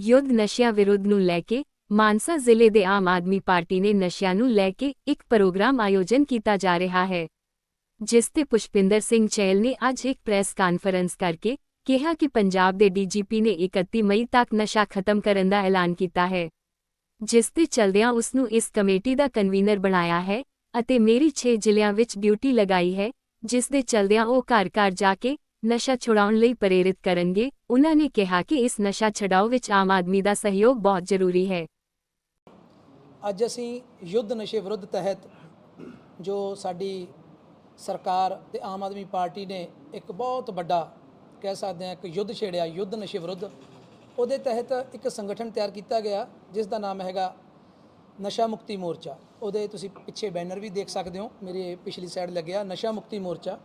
ਯੁੱਧ ਨਸ਼ਿਆਂ ਵਿਰੁੱਧ ਨੂੰ ਲੈ ਕੇ ਮਾਨਸਾ ਜ਼ਿਲ੍ਹੇ ਦੇ ਆਮ ਆਦਮੀ ਪਾਰਟੀ ਨੇ ਨਸ਼ਿਆਂ ਨੂੰ ਲੈ ਕੇ ਇੱਕ ਪ੍ਰੋਗਰਾਮ ਆਯੋਜਨ ਕੀਤਾ ਜਾ ਰਿਹਾ ਹੈ, ਜਿਸ ਤੇ ਪੁਸ਼ਪਿੰਦਰ ਸਿੰਘ ਚੈਲ ਨੇ ਅੱਜ ਇੱਕ ਪ੍ਰੈਸ ਕਾਨਫਰੰਸ ਕਰਕੇ ਕਿਹਾ ਕਿ ਪੰਜਾਬ ਦੇ ਡੀਜੀਪੀ ਨੇ 31 ਮਈ ਤੱਕ ਨਸ਼ਾ ਖਤਮ ਕਰਨ ਦਾ ਐਲਾਨ ਕੀਤਾ ਹੈ, ਜਿਸ ਤੇ ਚਲਦਿਆਂ ਉਸ ਨੂੰ ਇਸ ਕਮੇਟੀ ਦਾ ਕਨਵੀਨਰ ਬਣਾਇਆ ਹੈ ਅਤੇ ਮੇਰੀ 6 ਜ਼ਿਲ੍ਹਿਆਂ ਵਿੱਚ ਡਿਊਟੀ ਲਗਾਈ ਹੈ, ਜਿਸ ਦੇ ਚਲਦਿਆਂ ਉਹ ਘਰ-ਘਰ ਜਾ ਕੇ ਨਸ਼ਾ ਛੁਡਾਉਣ ਲਈ ਪ੍ਰੇਰਿਤ ਕਰਨਗੇ। ਉਹਨਾਂ ਨੇ ਕਿਹਾ ਕਿ ਇਸ ਨਸ਼ਾ ਛਡਾਓ ਵਿੱਚ ਆਮ ਆਦਮੀ ਦਾ ਸਹਿਯੋਗ ਬਹੁਤ ਜ਼ਰੂਰੀ ਹੈ। ਅੱਜ ਅਸੀਂ ਯੁੱਧ ਨਸ਼ੇ ਵਿਰੁੱਧ ਤਹਿਤ ਜੋ ਸਾਡੀ ਸਰਕਾਰ ਤੇ ਆਮ ਆਦਮੀ ਪਾਰਟੀ ਨੇ ਇੱਕ ਬਹੁਤ ਵੱਡਾ ਕਹਿ ਸਕਦੇ ਹਾਂ ਇੱਕ ਯੁੱਧ ਛੇੜਿਆ, ਯੁੱਧ ਨਸ਼ੇ ਵਿਰੁੱਧ, ਉਹਦੇ ਤਹਿਤ ਇੱਕ ਸੰਗਠਨ ਤਿਆਰ ਕੀਤਾ ਗਿਆ, ਜਿਸ ਦਾ ਨਾਮ ਹੈਗਾ ਨਸ਼ਾ ਮੁਕਤੀ ਮੋਰਚਾ। ਉਹਦੇ ਤੁਸੀਂ ਪਿੱਛੇ ਬੈਨਰ ਵੀ ਦੇਖ ਸਕਦੇ ਹੋ, ਮੇਰੇ ਪਿਛਲੀ ਸਾਈਡ ਲੱਗਿਆ ਨਸ਼ਾ ਮੁਕਤੀ ਮੋਰਚਾ।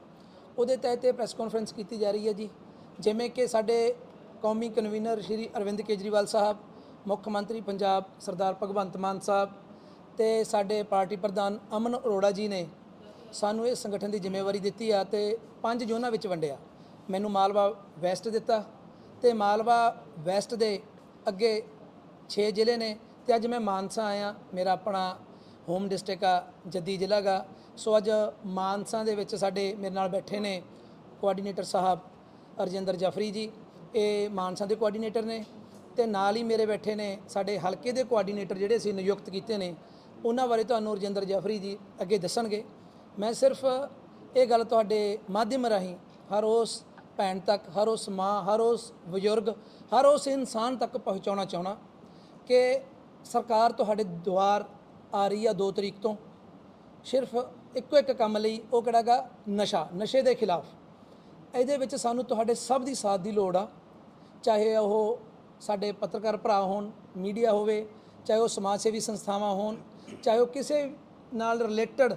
ਉਹਦੇ ਤਹਿਤ ਇਹ ਪ੍ਰੈਸ ਕਾਨਫਰੰਸ ਕੀਤੀ ਜਾ ਰਹੀ ਹੈ ਜੀ। ਜਿਵੇਂ ਕਿ ਸਾਡੇ ਕੌਮੀ ਕਨਵੀਨਰ ਸ਼੍ਰੀ ਅਰਵਿੰਦ ਕੇਜਰੀਵਾਲ ਸਾਹਿਬ, ਮੁੱਖ ਮੰਤਰੀ ਪੰਜਾਬ ਸਰਦਾਰ ਭਗਵੰਤ ਮਾਨ ਸਾਹਿਬ ਤੇ ਸਾਡੇ ਪਾਰਟੀ ਪ੍ਰਧਾਨ ਅਮਨ ਅਰੋੜਾ ਜੀ ਨੇ ਸਾਨੂੰ ਇਹ ਸੰਗਠਨ ਦੀ ਜ਼ਿੰਮੇਵਾਰੀ ਦਿੱਤੀ ਆ ਤੇ ਪੰਜ ਜ਼ੋਨਾਂ ਵਿੱਚ ਵੰਡਿਆ। ਮੈਨੂੰ ਮਾਲਵਾ ਵੈਸਟ ਦਿੱਤਾ ਤੇ ਮਾਲਵਾ ਵੈਸਟ ਦੇ ਅੱਗੇ 6 ਜ਼ਿਲ੍ਹੇ ਨੇ ਤੇ ਅੱਜ ਮੈਂ ਮਾਨਸਾ ਆਇਆ। ਮੇਰਾ ਆਪਣਾ ਹੋਮ ਡਿਸਟ੍ਰਿਕਟ ਆ, ਜੱਦੀ ਜ਼ਿਲ੍ਹਾ ਗਾ। ਸੋ ਅੱਜ ਮਾਨਸਾ ਦੇ ਵਿੱਚ ਸਾਡੇ ਮੇਰੇ ਨਾਲ ਬੈਠੇ ਨੇ ਕੋਆਰਡੀਨੇਟਰ ਸਾਹਿਬ ਅਰਜਿੰਦਰ ਜਫਰੀ ਜੀ, ਇਹ ਮਾਨਸਾ ਦੇ ਕੋਆਰਡੀਨੇਟਰ ਨੇ ਤੇ ਨਾਲ ਹੀ ਮੇਰੇ ਬੈਠੇ ਨੇ ਸਾਡੇ ਹਲਕੇ ਦੇ ਕੋਆਰਡੀਨੇਟਰ ਜਿਹੜੇ ਅਸੀਂ ਨਿਯੁਕਤ ਕੀਤੇ ਨੇ, ਉਹਨਾਂ ਬਾਰੇ ਤੁਹਾਨੂੰ ਰਜਿੰਦਰ ਜਫਰੀ ਜੀ ਅੱਗੇ ਦੱਸਣਗੇ। ਮੈਂ ਸਿਰਫ ਇਹ ਗੱਲ ਤੁਹਾਡੇ ਮਾਧਿਅਮ ਰਾਹੀਂ ਹਰ ਉਸ ਭੈਣ ਤੱਕ, ਹਰ ਉਸ ਮਾਂ, ਹਰ ਉਸ ਬਜ਼ੁਰਗ, ਹਰ ਉਸ ਇਨਸਾਨ ਤੱਕ ਪਹੁੰਚਾਉਣਾ ਚਾਹਣਾ ਕਿ ਸਰਕਾਰ ਤੁਹਾਡੇ ਦੁਆਰ ਆ ਰਹੀ ਆ ਦੋ ਤਰੀਕ ਤੋਂ। ਸਿਰਫ ਇੱਕੋ ਇੱਕ ਕੰਮ ਲਈ ਉਹ ਕਿਹੜਾਗਾ ਨਸ਼ਾ, ਨਸ਼ੇ ਦੇ ਖਿਲਾਫ। ਇਹਦੇ ਵਿੱਚ ਸਾਨੂੰ ਤੁਹਾਡੇ ਸਭ ਦੀ ਸਾਥ ਦੀ ਲੋੜ ਆ। ਚਾਹੇ ਉਹ ਸਾਡੇ ਪੱਤਰਕਾਰ ਭਰਾ ਹੋਣ, ਮੀਡੀਆ ਹੋਵੇ, ਚਾਹੇ ਉਹ ਸਮਾਜ ਸੇਵੀ ਸੰਸਥਾਵਾਂ ਹੋਣ, ਚਾਹੇ ਉਹ ਕਿਸੇ ਨਾਲ ਰਿਲੇਟਡ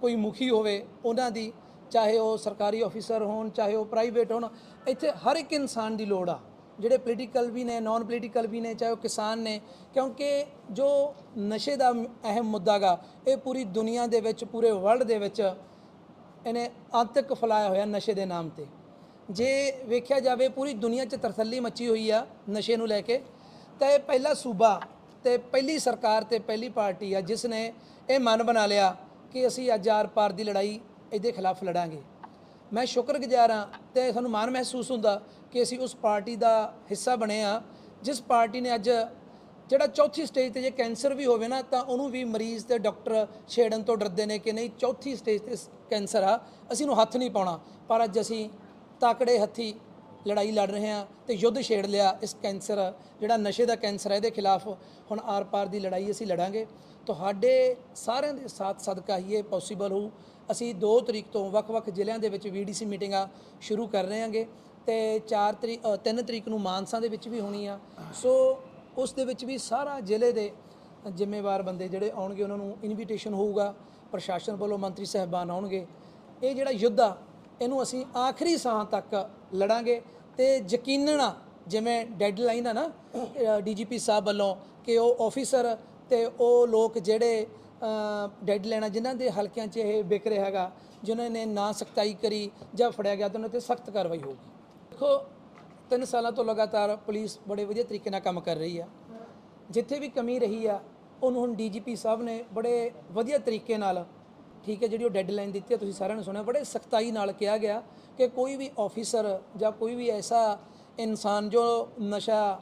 ਕੋਈ ਮੁਖੀ ਹੋਵੇ, ਉਹਨਾਂ ਦੀ, ਚਾਹੇ ਉਹ ਸਰਕਾਰੀ ਅਫੀਸਰ ਹੋਣ, ਚਾਹੇ ਉਹ ਪ੍ਰਾਈਵੇਟ ਹੋਣ, ਇੱਥੇ ਹਰ ਇੱਕ ਇਨਸਾਨ ਦੀ ਲੋੜ ਆ। ਜਿਹੜੇ ਪੋਲੀਟੀਕਲ ਵੀ ਨੇ ਨਾਨ ਪੋਲੀਟੀਕਲ ਵੀ ਨੇ, ਚਾਹੇ ਉਹ ਕਿਸਾਨ ਨੇ, ਕਿਉਂਕਿ ਜੋ ਨਸ਼ੇ ਦਾ ਅਹਿਮ ਮੁੱਦਾ ਗਾ, ਇਹ ਪੂਰੀ ਦੁਨੀਆ ਦੇ ਵਿੱਚ, ਪੂਰੇ ਵਰਲਡ ਦੇ ਵਿੱਚ ਇਹਨੇ ਆਤੰਕ ਫੈਲਾਇਆ ਹੋਇਆ ਨਸ਼ੇ ਦੇ ਨਾਮ ਤੇ। ਜੇ ਵੇਖਿਆ ਜਾਵੇ, ਪੂਰੀ ਦੁਨੀਆ 'ਚ ਤਰਸੱਲੀ ਮੱਚੀ ਹੋਈ ਆ ਨਸ਼ੇ ਨੂੰ ਲੈ ਕੇ। ਤਾਂ ਇਹ ਪਹਿਲਾ ਸੂਬਾ ਤੇ ਪਹਿਲੀ ਸਰਕਾਰ ਤੇ ਪਹਿਲੀ ਪਾਰਟੀ ਆ ਜਿਸ ਨੇ ਇਹ ਮਨ ਬਣਾ ਲਿਆ ਕਿ ਅਸੀਂ ਅੱਜ ਆਰ ਪਾਰ ਦੀ ਲੜਾਈ ਇਹਦੇ ਖਿਲਾਫ ਲੜਾਂਗੇ। ਮੈਂ ਸ਼ੁਕਰਗੁਜ਼ਾਰ ਹਾਂ ਤੇ ਸਾਨੂੰ ਮਾਣ ਮਹਿਸੂਸ ਹੁੰਦਾ ਕਿ ਅਸੀਂ ਉਸ ਪਾਰਟੀ ਦਾ ਹਿੱਸਾ ਬਣੇ ਆ ਜਿਸ ਪਾਰਟੀ ਨੇ ਅੱਜ ਜਿਹੜਾ ਚੌਥੀ ਸਟੇਜ ਤੇ ਜੇ ਕੈਂਸਰ ਵੀ ਹੋਵੇ ਨਾ, ਤਾਂ ਉਹਨੂੰ ਵੀ ਮਰੀਜ਼ ਤੇ ਡਾਕਟਰ ਛੇੜਨ ਤੋਂ ਡਰਦੇ ਨੇ ਕਿ ਨਹੀਂ, ਚੌਥੀ ਸਟੇਜ ਤੇ ਕੈਂਸਰ ਆ, ਅਸੀਂ ਨੂੰ ਹੱਥ ਨਹੀਂ ਪਾਉਣਾ। ਪਰ ਅੱਜ ਅਸੀਂ ਤਾਕੜੇ ਹੱਥੀ ਲੜਾਈ ਲੜ ਰਹੇ ਹਾਂ ਤੇ ਯੁੱਧ ਛੇੜ ਲਿਆ ਇਸ ਕੈਂਸਰ, ਜਿਹੜਾ ਨਸ਼ੇ ਦਾ ਕੈਂਸਰ ਹੈ ਇਹਦੇ ਖਿਲਾਫ ਹੁਣ ਆਰ-ਪਾਰ ਦੀ ਲੜਾਈ ਅਸੀਂ ਲੜਾਂਗੇ। ਤੁਹਾਡੇ ਸਾਰਿਆਂ ਦੇ ਸਾਥ ਸਦਕਾ ਹੀ ਇਹ ਪੋਸੀਬਲ ਹੋਊ। ਅਸੀਂ 2 ਤਰੀਕ ਤੋਂ ਵੱਖ-ਵੱਖ ਜ਼ਿਲ੍ਹਿਆਂ ਦੇ ਵਿੱਚ ਵੀਡੀਸੀ ਮੀਟਿੰਗਾਂ ਸ਼ੁਰੂ ਕਰ ਰਹੇ ਹਾਂਗੇ ਤੇ 4 ਤਰੀਕ 3 ਤਰੀਕ ਨੂੰ ਮਾਨਸਾ ਦੇ ਵਿੱਚ ਵੀ ਹੋਣੀ ਆ। ਸੋ ਉਸ ਦੇ ਵਿੱਚ ਵੀ ਸਾਰਾ ਜ਼ਿਲ੍ਹੇ ਦੇ ਜ਼ਿੰਮੇਵਾਰ ਬੰਦੇ ਜਿਹੜੇ ਆਉਣਗੇ, ਉਹਨਾਂ ਨੂੰ ਇਨਵੀਟੇਸ਼ਨ ਹੋਊਗਾ। ਪ੍ਰਸ਼ਾਸਨ ਵੱਲੋਂ ਮੰਤਰੀ ਸਹਿਬਾਨ ਆਉਣਗੇ। ਇਹ ਜਿਹੜਾ ਯੁੱਧ ਆ ਇਹਨੂੰ ਅਸੀਂ ਆਖਰੀ ਸਾਹ ਤੱਕ ਲੜਾਂਗੇ ਤੇ ਯਕੀਨਨ ਜਿਵੇਂ ਡੈਡਲਾਈਨ ਆ ਨਾ ਡੀਜੀਪੀ ਸਾਹਿਬ ਵੱਲੋਂ ਕਿ ਉਹ ਆਫੀਸਰ ਤੇ ਉਹ ਲੋਕ ਜਿਹੜੇ ਡੈਡਲਾਈਨ ਆ, ਜਿਨ੍ਹਾਂ ਦੇ ਹਲਕਿਆਂ 'ਚ ਇਹ ਵਿਕ ਰਿਹਾ ਹੈਗਾ, ਜਿਨ੍ਹਾਂ ਨੇ ਨਾ ਸਖਤਾਈ ਕਰੀ ਜਾਂ ਫੜਿਆ ਗਿਆ, ਤਾਂ ਉਹਨਾਂ ਤੇ ਸਖਤ ਕਾਰਵਾਈ ਹੋਊਗੀ। ਦੇਖੋ, ਤਿੰਨ ਸਾਲਾਂ ਤੋਂ ਲਗਾਤਾਰ ਪੁਲਿਸ ਬੜੇ ਵਧੀਆ ਤਰੀਕੇ ਨਾਲ ਕੰਮ ਕਰ ਰਹੀ ਆ। ਜਿੱਥੇ ਵੀ ਕਮੀ ਰਹੀ ਆ, ਉਹਨੂੰ ਹੁਣ ਡੀਜੀਪੀ ਸਾਹਿਬ ਨੇ ਬੜੇ ਵਧੀਆ ਤਰੀਕੇ ਨਾਲ ਠੀਕ ਹੈ, ਜਿਹੜੀ ਉਹ ਡੈਡਲਾਈਨ ਦਿੱਤੀ ਹੈ, ਤੁਸੀਂ ਸਾਰਿਆਂ ਨੇ ਸੁਣਿਆ, ਬੜੇ ਸਖਤਾਈ ਨਾਲ ਕਿਹਾ ਗਿਆ ਕਿ ਕੋਈ ਵੀ ਆਫੀਸਰ ਜਾਂ ਕੋਈ ਵੀ ਐਸਾ ਇਨਸਾਨ ਜੋ ਨਸ਼ਾ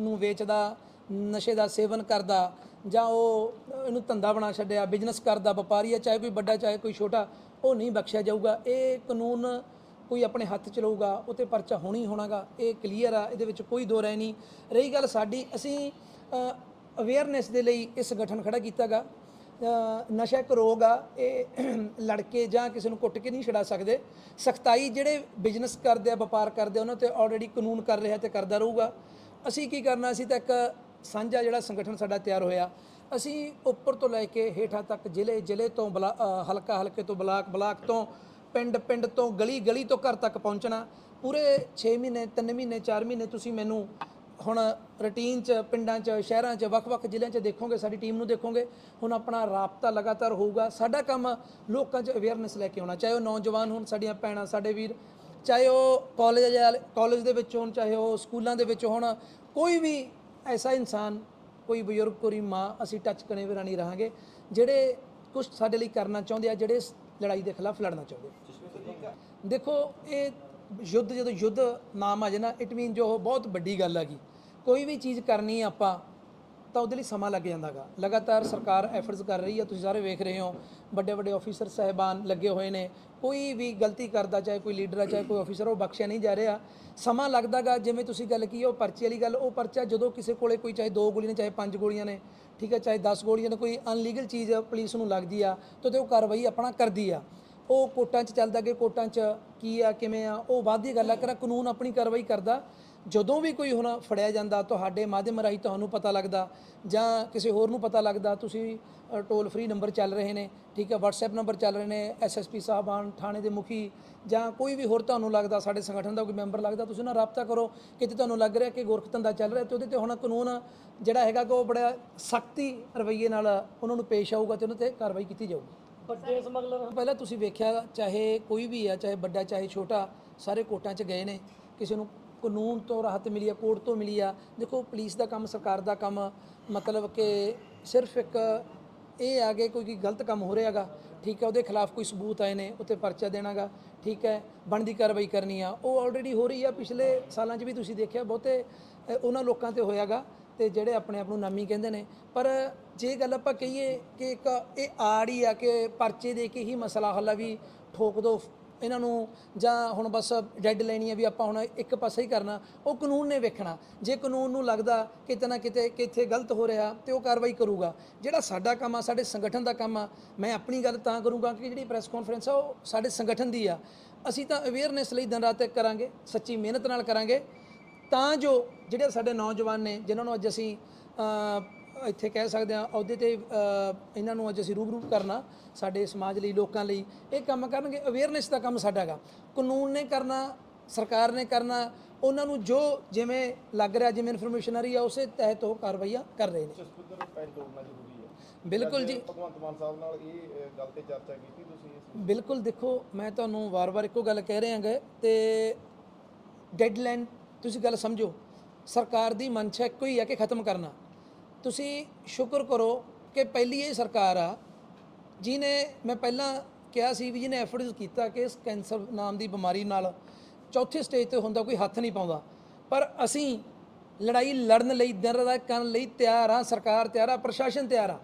ਨੂੰ ਵੇਚਦਾ, ਨਸ਼ੇ ਦਾ ਸੇਵਨ ਕਰਦਾ ਜਾਂ ਉਹ ਇਹਨੂੰ ਧੰਦਾ ਬਣਾ ਛੱਡਿਆ ਬਿਜ਼ਨਸ ਕਰਦਾ, ਵਪਾਰੀ ਹੈ, ਚਾਹੇ ਕੋਈ ਵੱਡਾ, ਚਾਹੇ ਕੋਈ ਛੋਟਾ, ਉਹ ਨਹੀਂ ਬਖਸ਼ਿਆ ਜਾਊਗਾ। ਇਹ ਕਾਨੂੰਨ ਕੋਈ ਆਪਣੇ ਹੱਥ ਚ ਲਊਗਾ ਉਹ ਤੇ ਪਰਚਾ ਹੋਣੀ ਹੋਣਾਗਾ। ਇਹ ਕਲੀਅਰ ਆ, ਇਹਦੇ ਵਿੱਚ ਕੋਈ ਦੋ ਰਾਏ ਨਹੀਂ। ਰਹੀ ਗੱਲ ਸਾਡੀ, ਅਸੀਂ ਅਵੇਅਰਨੈਸ ਦੇ ਲਈ ਇਸ ਸੰਗਠਨ ਖੜਾ ਕੀਤਾਗਾ। ਨਸ਼ਾ ਇੱਕ ਰੋਗ ਆ, ਇਹ ਲੜਕੇ ਜਾਂ ਕਿਸੇ ਨੂੰ ਕੁੱਟ ਕੇ ਨਹੀਂ ਛਡਾ ਸਕਦੇ। ਸਖਤਾਈ ਜਿਹੜੇ ਬਿਜ਼ਨਸ ਕਰਦੇ ਆ, ਵਪਾਰ ਕਰਦੇ ਆ, ਉਹਨਾਂ ਤੇ ਆਲਰੇਡੀ ਕਾਨੂੰਨ ਕਰ ਰਿਹਾ ਤੇ ਕਰਦਾ ਰਹੂਗਾ। ਅਸੀਂ ਕੀ ਕਰਨਾ, ਅਸੀਂ ਤਾਂ ਇੱਕ ਸਾਂਝਾ ਜਿਹੜਾ ਸੰਗਠਨ ਸਾਡਾ ਤਿਆਰ ਹੋਇਆ, ਅਸੀਂ ਉੱਪਰ ਤੋਂ ਲੈ ਕੇ ਹੇਠਾਂ ਤੱਕ ਜ਼ਿਲ੍ਹੇ ਜ਼ਿਲ੍ਹੇ ਤੋਂ ਬਲਾ- ਹਲਕਾ ਹਲਕੇ ਤੋਂ ਬਲਾਕ ਬਲਾਕ ਤੋਂ, ਪਿੰਡ ਪਿੰਡ ਤੋਂ, ਗਲੀ ਗਲੀ ਤੋਂ ਘਰ ਤੱਕ ਪਹੁੰਚਣਾ। ਪੂਰੇ 6 ਮਹੀਨੇ 3 ਮਹੀਨੇ 4 ਮਹੀਨੇ ਤੁਸੀਂ ਮੈਨੂੰ ਹੁਣ ਰੂਟੀਨ 'ਚ, ਪਿੰਡਾਂ 'ਚ, ਸ਼ਹਿਰਾਂ 'ਚ, ਵੱਖ-ਵੱਖ ਜ਼ਿਲ੍ਹਿਆਂ 'ਚ ਦੇਖੋਗੇ, ਸਾਡੀ ਟੀਮ ਨੂੰ ਦੇਖੋਗੇ, ਹੁਣ ਆਪਣਾ ਰਾਬਤਾ ਲਗਾਤਾਰ ਹੋਊਗਾ ਸਾਡਾ ਕੰਮ ਲੋਕਾਂ 'ਚ ਅਵੇਅਰਨੈਸ ਲੈ ਕੇ ਆਉਣਾ, ਚਾਹੇ ਉਹ ਨੌਜਵਾਨ ਹੋਣ, ਸਾਡੀਆਂ ਭੈਣਾਂ, ਸਾਡੇ ਵੀਰ, ਚਾਹੇ ਉਹ ਕਾਲਜ ਕਾਲਜ ਦੇ ਵਿੱਚ ਹੋਣ, ਚਾਹੇ ਉਹ ਸਕੂਲਾਂ ਦੇ ਵਿੱਚ ਹੋਣ, ਕੋਈ ਵੀ ਐਸਾ ਇਨਸਾਨ, ਕੋਈ ਬਜ਼ੁਰਗ, ਕੋਈ ਮਾਂ, ਅਸੀਂ ਟੱਚ ਕਰੇ ਬਿਨਾਂ ਨਹੀਂ ਰਹਾਂਗੇ, ਜਿਹੜੇ ਕੁਝ ਸਾਡੇ ਲਈ ਕਰਨਾ ਚਾਹੁੰਦੇ ਆ, ਜਿਹੜੇ ਲੜਾਈ ਦੇ ਖਿਲਾਫ ਲੜਨਾ ਚਾਹੁੰਦੇ ਆ। ਦੇਖੋ, ਇਹ ਯੁੱਧ, ਜਦੋਂ ਯੁੱਧ ਨਾਮ ਆ ਜਾਏ ਨਾ ਇਟ ਮੀਨ ਜੋ ਉਹ ਬਹੁਤ ਵੱਡੀ ਗੱਲ ਹੈਗੀ ਕੋਈ ਵੀ ਚੀਜ਼ ਕਰਨੀ ਆ ਆਪਾਂ, ਤਾਂ ਉਹਦੇ ਲਈ ਸਮਾਂ ਲੱਗ ਜਾਂਦਾਗਾ ਲਗਾਤਾਰ ਸਰਕਾਰ ਐਫਰਟਸ ਕਰ ਰਹੀ ਹੈ ਤੁਸੀਂ ਸਾਰੇ ਵੇਖ ਰਹੇ ਹੋ ਵੱਡੇ ਵੱਡੇ ਆਫੀਸਰ ਸਹਿਬਾਨ ਲੱਗੇ ਹੋਏ ਨੇ। ਕੋਈ ਵੀ ਗਲਤੀ ਕਰਦਾ, ਚਾਹੇ ਕੋਈ ਲੀਡਰ ਆ, ਚਾਹੇ ਕੋਈ ਆਫੀਸਰ ਉਹ ਬਖਸ਼ਿਆ ਨਹੀਂ ਜਾ ਰਿਹਾ। ਸਮਾਂ ਲੱਗਦਾਗਾ ਜਿਵੇਂ ਤੁਸੀਂ ਗੱਲ ਕੀ ਉਹ ਪਰਚੇ ਵਾਲੀ ਗੱਲ, ਉਹ ਪਰਚਾ ਜਦੋਂ ਕਿਸੇ ਕੋਲੇ ਕੋਈ, ਚਾਹੇ ਦੋ ਗੋਲੀਆਂ ਨੇ, ਚਾਹੇ ਪੰਜ ਗੋਲੀਆਂ ਨੇ, ਠੀਕ ਹੈ ਚਾਹੇ 10 ਗੋਲੀਆਂ ਨੇ, ਕੋਈ ਅਨਲੀਗਲ ਚੀਜ਼ ਪੁਲਿਸ ਨੂੰ ਲੱਗਦੀ ਆ, ਤਾਂ ਤੇ ਉਹ ਕਾਰਵਾਈ ਆਪਣਾ ਕਰਦੀ ਆ। ਉਹ ਕੋਟਾਂ 'ਚ ਚੱਲਦਾ ਕਿ ਕੋਟਾਂ 'ਚ ਕੀ ਆ, ਕਿਵੇਂ ਆ, ਉਹ ਬਾਅਦ ਦੀ ਗੱਲ ਆ ਕਰ ਕਾਨੂੰਨ ਆਪਣੀ ਕਾਰਵਾਈ ਕਰਦਾ। ਜਦੋਂ ਵੀ ਕੋਈ ਹੁਣ ਫੜਿਆ ਜਾਂਦਾ, ਤੁਹਾਡੇ ਮਾਧਿਅਮ ਰਾਹੀਂ ਤੁਹਾਨੂੰ ਪਤਾ ਲੱਗਦਾ ਜਾਂ ਕਿਸੇ ਹੋਰ ਨੂੰ ਪਤਾ ਲੱਗਦਾ, ਤੁਸੀਂ ਟੋਲ ਫ੍ਰੀ ਨੰਬਰ ਚੱਲ ਰਹੇ ਨੇ, ਠੀਕ ਹੈ WhatsApp ਨੰਬਰ ਚੱਲ ਰਹੇ ਨੇ ਐਸਐਸਪੀ ਸਾਹਿਬਾਨ, ਥਾਣੇ ਦੇ ਮੁਖੀ ਜਾਂ ਕੋਈ ਵੀ ਹੋਰ ਤੁਹਾਨੂੰ ਲੱਗਦਾ, ਸਾਡੇ ਸੰਗਠਨ ਦਾ ਕੋਈ ਮੈਂਬਰ ਲੱਗਦਾ, ਤੁਸੀਂ ਉਹਨਾਂ ਨਾਲ ਰਾਬਤਾ ਕਰੋ ਕਿਤੇ ਤੁਹਾਨੂੰ ਲੱਗ ਰਿਹਾ ਕਿ ਗੋਰਖ ਧੰਦਾ ਚੱਲ ਰਿਹਾ ਤੇ ਉਹਦੇ ਤੇ ਹੁਣ ਕਾਨੂੰਨ ਜਿਹੜਾ ਹੈਗਾ ਕਿ ਉਹ ਬੜਾ ਸਖਤੀ ਰਵੱਈਏ ਨਾਲ ਉਹਨਾਂ ਨੂੰ ਪੇਸ਼ ਆਊਗਾ ਤੇ ਉਹਨਾਂ ਤੇ ਕਾਰਵਾਈ ਕੀਤੀ ਜਾਊਗੀ। ਵੱਡੇ ਸਮਗਲਰ ਪਹਿਲਾਂ ਤੁਸੀਂ ਵੇਖਿਆ, ਚਾਹੇ ਕੋਈ ਵੀ ਆ, ਚਾਹੇ ਵੱਡਾ, ਚਾਹੇ ਛੋਟਾ, ਸਾਰੇ ਕੋਰਟਾਂ 'ਚ ਗਏ ਨੇ। ਕਿਸੇ ਨੂੰ ਕਾਨੂੰਨ ਤੋਂ ਰਾਹਤ ਮਿਲੀ ਆ, ਕੋਰਟ ਤੋਂ ਮਿਲੀ ਆ। ਦੇਖੋ, ਪੁਲਿਸ ਦਾ ਕੰਮ, ਸਰਕਾਰ ਦਾ ਕੰਮ, ਮਤਲਬ ਕਿ ਸਿਰਫ ਇੱਕ ਇਹ ਆ ਕਿ ਕੋਈ ਗਲਤ ਕੰਮ ਹੋ ਰਿਹਾਗਾ ਠੀਕ ਹੈ, ਉਹਦੇ ਖਿਲਾਫ ਕੋਈ ਸਬੂਤ ਆਏ ਨੇ ਉੱਤੇ ਪਰਚਾ ਦੇਣਾਗਾ। ਠੀਕ ਹੈ, ਬਣਦੀ ਕਾਰਵਾਈ ਕਰਨੀ ਆ। ਉਹ ਆਲਰੇਡੀ ਹੋ ਰਹੀ ਆ, ਪਿਛਲੇ ਸਾਲਾਂ 'ਚ ਵੀ ਤੁਸੀਂ ਦੇਖਿਆ, ਬਹੁਤੇ ਉਹਨਾਂ ਲੋਕਾਂ ਤੇ ਹੋਇਆਗਾ। ਤੇ ਜਿਹੜੇ ਆਪਣੇ ਆਪ ਨੂੰ ਨਾਮੀ ਕਹਿੰਦੇ ਨੇ, ਪਰ ਜੇ ਗੱਲ ਆਪਾਂ ਕਹੀਏ ਕਿ ਇੱਕ ਇਹ ਆੜ ਹੀ ਆ ਕਿ ਪਰਚੇ ਦੇ ਕੇ ਹੀ ਮਸਲਾ ਹੱਲ ਵੀ ਠੋਕ ਦੋ ਇਹਨਾਂ ਨੂੰ, ਜਾਂ ਹੁਣ ਬਸ ਡੈੱਡ ਲੈਣੀ ਹੈ ਵੀ ਆਪਾਂ ਹੁਣ ਇੱਕ ਪਾਸੇ ਹੀ ਕਰਨਾ, ਉਹ ਕਾਨੂੰਨ ਨੇ ਵੇਖਣਾ। ਜੇ ਕਾਨੂੰਨ ਨੂੰ ਲੱਗਦਾ ਕਿਤੇ ਨਾ ਕਿਤੇ ਕਿੱਥੇ ਗਲਤ ਹੋ ਰਿਹਾ ਤੇ ਉਹ ਕਾਰਵਾਈ ਕਰੂਗਾ। ਜਿਹੜਾ ਸਾਡਾ ਕੰਮ ਆ, ਸਾਡੇ ਸੰਗਠਨ ਦਾ ਕੰਮ ਆ, ਮੈਂ ਆਪਣੀ ਗੱਲ ਤਾਂ ਕਰੂੰਗਾ ਕਿ ਜਿਹੜੀ ਪ੍ਰੈਸ ਕਾਨਫਰੰਸ ਆ, ਉਹ ਸਾਡੇ ਸੰਗਠਨ ਦੀ ਆ। ਅਸੀਂ ਤਾਂ ਅਵੇਅਰਨੈਸ ਲਈ ਦਿਨ ਰਾਤ ਕਰਾਂਗੇ, ਸੱਚੀ ਮਿਹਨਤ ਨਾਲ ਕਰਾਂਗੇ। ਤਾਂ ਜੋ ਜਿਹੜੇ ਸਾਡੇ ਨੌਜਵਾਨ ਨੇ ਜਿਨ੍ਹਾਂ ਨੂੰ ਅੱਜ ਅਸੀਂ ਇੱਥੇ ਕਹਿ ਸਕਦੇ ਹਾਂ ਅਹੁਦੇ ਤੇ ਇਹਨਾਂ ਨੂੰ ਅੱਜ ਅਸੀਂ ਰੂਬਰੂ ਕਰਨਾ ਸਾਡੇ ਸਮਾਜ ਲਈ ਲੋਕਾਂ ਲਈ ਇਹ ਕੰਮ ਕਰਨਗੇ ਅਵੇਅਰਨੈਸ ਦਾ ਕੰਮ ਸਾਡਾ ਹੈਗਾ। ਕਾਨੂੰਨ ਨੇ ਕਰਨਾ ਸਰਕਾਰ ਨੇ ਕਰਨਾ ਉਹਨਾਂ ਨੂੰ ਜੋ ਜਿਵੇਂ ਲੱਗ ਰਿਹਾ ਜਿਵੇਂ ਇਨਫੋਰਮੇਸ਼ਨ ਆ ਰਹੀ ਆ ਉਸੇ ਤਹਿਤ ਉਹ ਕਾਰਵਾਈਆਂ ਕਰ ਰਹੇ ਨੇ। ਬਿਲਕੁਲ ਜੀ। ਭਗਵੰਤ ਮਾਨ ਸਾਹਿਬ ਨਾਲ ਇਹ ਗੱਲ ਤੇ ਚਰਚਾ ਕੀਤੀ ਤੁਸੀਂ ਬਿਲਕੁਲ ਦੇਖੋ ਮੈਂ ਤੁਹਾਨੂੰ ਵਾਰ-ਵਾਰ ਇੱਕੋ ਗੱਲ ਕਹਿ ਰਿਹਾ ਹਾਂ ਤੇ ਡੈਡਲਾਈਨ ਤੁਸੀਂ ਗੱਲ ਸਮਝੋ। ਸਰਕਾਰ ਦੀ ਮਨਸ਼ਾ ਇੱਕੋ ਹੀ ਹੈ ਕਿ ਖਤਮ ਕਰਨਾ। ਤੁਸੀਂ ਸ਼ੁਕਰ ਕਰੋ ਕਿ ਪਹਿਲੀ ਇਹ ਸਰਕਾਰ ਆ ਜਿਨੇ ਮੈਂ ਪਹਿਲਾਂ ਕਿਹਾ ਸੀ ਵੀ ਜਿਹਨੇ ਐਫਰਟਸ ਕੀਤਾ ਕਿ ਇਸ ਕੈਂਸਰ ਨਾਮ ਦੀ ਬਿਮਾਰੀ ਨਾਲ ਚੌਥੇ ਸਟੇਜ ਤੇ ਹੁੰਦਾ ਕੋਈ ਹੱਥ ਨਹੀਂ ਪਾਉਂਦਾ। ਪਰ ਅਸੀਂ ਲੜਾਈ ਲੜਨ ਲਈ, ਦਿਨ ਰਾਤ ਕਰਨ ਲਈ ਤਿਆਰ ਆ, ਸਰਕਾਰ ਤਿਆਰ ਆ, ਪ੍ਰਸ਼ਾਸਨ ਤਿਆਰ ਆ।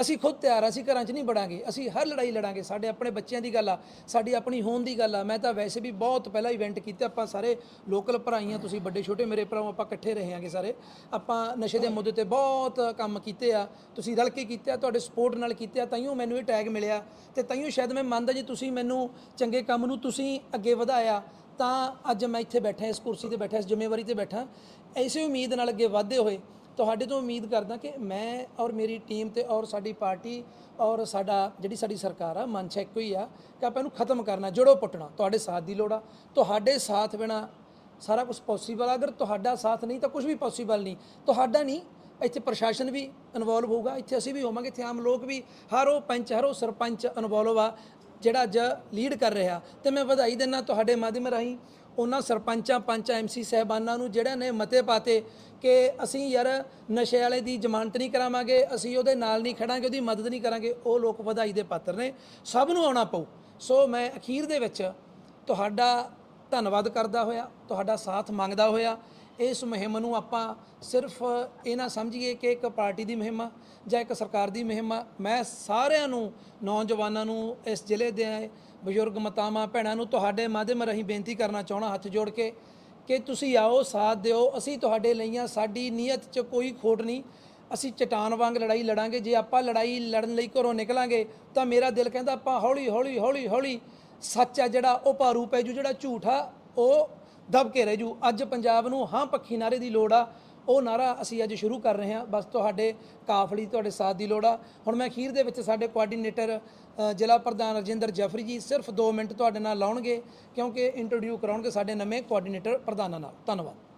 ਅਸੀਂ ਖੁਦ ਤਿਆਰ ਆ, ਅਸੀਂ ਘਰਾਂ 'ਚ ਨਹੀਂ ਬੜਾਂਗੇ ਅਸੀਂ ਹਰ ਲੜਾਈ ਲੜਾਂਗੇ, ਸਾਡੇ ਆਪਣੇ ਬੱਚਿਆਂ ਦੀ ਗੱਲ ਆ, ਸਾਡੀ ਆਪਣੀ ਹੋਣ ਦੀ ਗੱਲ ਆ। ਮੈਂ ਤਾਂ ਵੈਸੇ ਵੀ ਬਹੁਤ ਪਹਿਲਾਂ ਇਵੈਂਟ ਕੀਤਾ, ਆਪਾਂ ਸਾਰੇ ਲੋਕਲ ਭਰਾਈਆਂ, ਤੁਸੀਂ ਵੱਡੇ ਛੋਟੇ ਮੇਰੇ ਭਰਾਓ, ਆਪਾਂ ਇਕੱਠੇ ਰਹੇ ਹਾਂਗੇ ਸਾਰੇ। ਆਪਾਂ ਨਸ਼ੇ ਦੇ ਮੁੱਦੇ ਤੇ ਬਹੁਤ ਕੰਮ ਕੀਤੇ ਆ, ਤੁਸੀਂ ਰਲ ਕੇ ਕੀਤੇ ਆ, ਤੁਹਾਡੇ ਸਪੋਰਟ ਨਾਲ ਕੀਤੇ ਆ ਤਾਈਓ ਮੈਨੂੰ ਇਹ ਟੈਗ ਮਿਲਿਆ ਤੇ ਤਾਈਓ ਸ਼ਾਇਦ ਮੈਂ ਮੰਨਦਾ ਜੀ, ਤੁਸੀਂ ਮੈਨੂੰ ਚੰਗੇ ਕੰਮ ਨੂੰ ਤੁਸੀਂ ਅੱਗੇ ਵਧਾਇਆ, ਤਾਂ ਅੱਜ ਮੈਂ ਇੱਥੇ ਬੈਠਾ, ਇਸ ਕੁਰਸੀ ਤੇ ਬੈਠਾ, ਇਸ ਜ਼ਿੰਮੇਵਾਰੀ ਤੇ ਬੈਠਾ। ਐਸੇ ਉਮੀਦ ਨਾਲ ਅੱਗੇ ਵਧਦੇ ਹੋਏ ਤੁਹਾਡੇ ਤੋਂ ਉਮੀਦ ਕਰਦਾ ਕਿ ਮੈਂ ਔਰ ਮੇਰੀ ਟੀਮ ਤੇ ਔਰ ਸਾਡੀ ਪਾਰਟੀ ਔਰ ਸਾਡਾ, ਜਿਹੜੀ ਸਾਡੀ ਸਰਕਾਰ ਆ ਮਨਸ਼ਾ ਇੱਕੋ ਹੀ ਆ ਕਿ ਆਪਾਂ ਇਹਨੂੰ ਖਤਮ ਕਰਨਾ, ਜੜੋਂ ਪੁੱਟਣਾ। ਤੁਹਾਡੇ ਸਾਥ ਦੀ ਲੋੜ ਆ। ਤੁਹਾਡੇ ਸਾਥ ਬਿਨਾ ਸਾਰਾ ਕੁਝ ਪੋਸੀਬਲ ਆ। ਅਗਰ ਤੁਹਾਡਾ ਸਾਥ ਨਹੀਂ, ਤਾਂ ਕੁਝ ਵੀ ਪੋਸੀਬਲ ਨਹੀਂ। ਤੁਹਾਡਾ ਨਹੀਂ, ਇੱਥੇ ਪ੍ਰਸ਼ਾਸਨ ਵੀ ਇਨਵੋਲਵ ਹੋਊਗਾ। ਇੱਥੇ ਅਸੀਂ ਵੀ ਹੋਵਾਂਗੇ, ਇੱਥੇ ਆਮ ਲੋਕ ਵੀ, ਹਰ ਉਹ ਪੰਚ, ਹਰ ਉਹ ਸਰਪੰਚ ਇਨਵੋਲਵ ਆ, ਜਿਹੜਾ ਅੱਜ ਲੀਡ ਕਰ ਰਿਹਾ। ਤੇ ਮੈਂ ਵਧਾਈ ਦਿੰਦਾ ਤੁਹਾਡੇ ਮਾਧਿਅਮ ਰਾਹੀਂ ਉਹਨਾਂ ਸਰਪੰਚਾਂ, ਪੰਚ ਐਮਸੀ ਸਹਿਬਾਨਾਂ ਨੂੰ ਜਿਹੜਾ ਨੇ ਮਤੇ ਪਾਤੇ ਕਿ ਅਸੀਂ ਯਾਰ ਨਸ਼ੇ ਵਾਲੇ ਦੀ ਜ਼ਮਾਨਤ ਨਹੀਂ ਕਰਾਵਾਂਗੇ, ਅਸੀਂ ਉਹਦੇ ਨਾਲ ਨਹੀਂ ਖੜਾਂਗੇ, ਉਹਦੀ ਮਦਦ ਨਹੀਂ ਕਰਾਂਗੇ, ਉਹ ਲੋਕ ਵਧਾਈ ਦੇ ਪਾਤਰ ਨੇ। ਸਭ ਨੂੰ ਆਉਣਾ ਪਊ। ਸੋ ਮੈਂ ਅਖੀਰ ਦੇ ਵਿੱਚ ਤੁਹਾਡਾ ਧੰਨਵਾਦ ਕਰਦਾ ਹੋਇਆ, ਤੁਹਾਡਾ ਸਾਥ ਮੰਗਦਾ ਹੋਇਆ। ਇਸ ਮੁਹਿੰਮ ਨੂੰ ਆਪਾਂ ਸਿਰਫ ਇਹ ਨਾ ਸਮਝੀਏ ਕਿ ਇੱਕ ਪਾਰਟੀ ਦੀ ਮੁਹਿੰਮ ਆ ਜਾਂ ਇੱਕ ਸਰਕਾਰ ਦੀ ਮੁਹਿੰਮ। ਆ ਮੈਂ ਸਾਰਿਆਂ ਨੂੰ, ਨੌਜਵਾਨਾਂ ਨੂੰ ਇਸ ਜ਼ਿਲ੍ਹੇ ਦੇ ਬਜ਼ੁਰਗ ਮਾਤਾਵਾਂ, ਭੈਣਾਂ ਨੂੰ ਤੁਹਾਡੇ ਮਾਧਿਅਮ ਰਾਹੀਂ ਬੇਨਤੀ ਕਰਨਾ ਚਾਹਣਾ ਹੱਥ ਜੋੜ ਕੇ ਕਿ ਤੁਸੀਂ ਆਓ, ਸਾਥ ਦਿਓ। ਅਸੀਂ ਤੁਹਾਡੇ ਲਈ ਲਈਆਂ ਸਾਡੀ ਨੀਅਤ 'ਚ ਕੋਈ ਖੋਟ ਨਹੀਂ। ਅਸੀਂ ਚਟਾਨ ਵਾਂਗ ਲੜਾਈ ਲੜਾਂਗੇ। ਜੇ ਆਪਾਂ ਲੜਾਈ ਲੜਨ ਲਈ ਘਰੋਂ ਨਿਕਲਾਂਗੇ, ਤਾਂ ਮੇਰਾ ਦਿਲ ਕਹਿੰਦਾ ਆਪਾਂ ਹੌਲੀ ਹੌਲੀ ਹੌਲੀ ਹੌਲੀ ਸੱਚ ਆ ਜਿਹੜਾ, ਉਹ ਭਾਰੂ ਪੈ ਜੂ। ਜਿਹੜਾ ਝੂਠ ਆ, ਉਹ ਦਬ ਕੇ ਰਹਿ ਜੂ। ਅੱਜ ਪੰਜਾਬ ਨੂੰ ਹਾਂ ਪੱਖੀ ਨਾਰੇ ਦੀ ਲੋੜ ਆ। ਉਹ ਨਾਰਾ ਅਸੀਂ ਅੱਜ ਸ਼ੁਰੂ ਕਰ ਰਹੇ ਹਾਂ। ਬਸ ਤੁਹਾਡੇ ਕਾਫਲੀ, ਤੁਹਾਡੇ ਸਾਥ ਦੀ ਲੋੜ ਆ। ਹੁਣ ਮੈਂ ਅਖੀਰ ਦੇ ਵਿੱਚ ਸਾਡੇ ਕੋਆਰਡੀਨੇਟਰ ਜ਼ਿਲ੍ਹਾ ਪ੍ਰਧਾਨ ਰਜਿੰਦਰ ਜਫਰੀ ਜੀ ਸਿਰਫ 2 ਮਿੰਟ ਤੁਹਾਡੇ ਨਾਲ ਲਾਉਣਗੇ, ਕਿਉਂਕਿ ਇੰਟਰੋਡਿਊ ਕਰਾਉਣਗੇ ਸਾਡੇ ਨਵੇਂ ਕੋਆਰਡੀਨੇਟਰ ਪ੍ਰਧਾਨਾਂ ਨਾਲ। ਧੰਨਵਾਦ।